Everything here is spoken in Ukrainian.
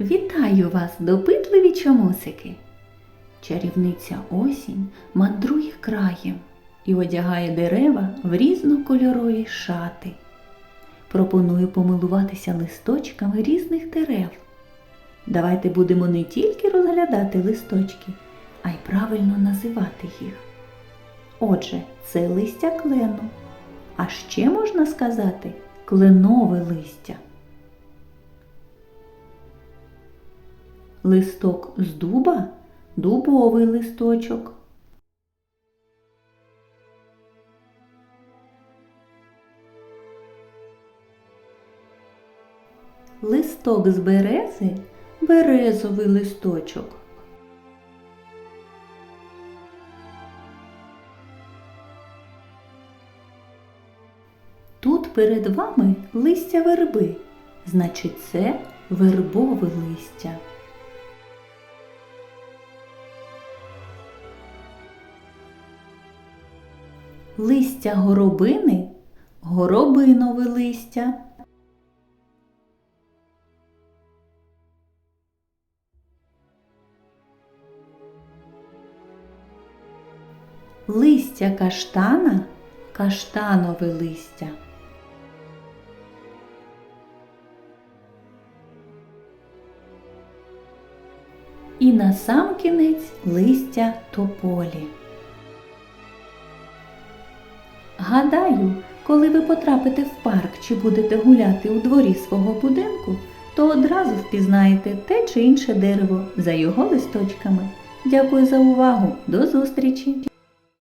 Вітаю вас, допитливі чомусики! Чарівниця осінь мандрує краєм і одягає дерева в різнокольорові шати. Пропоную помилуватися листочками різних дерев. Давайте будемо не тільки розглядати листочки, а й правильно називати їх. Отже, це листя клену. А ще можна сказати кленове листя. Листок з дуба дубовий листочок. Листок з берези березовий листочок. Тут перед вами листя верби, значить це вербове листя. Листя горобини горобинове листя. Листя каштана каштанове листя. І насамкінець листя тополі. Гадаю, коли ви потрапите в парк чи будете гуляти у дворі свого будинку, то одразу впізнаєте те чи інше дерево за його листочками. Дякую за увагу! До зустрічі!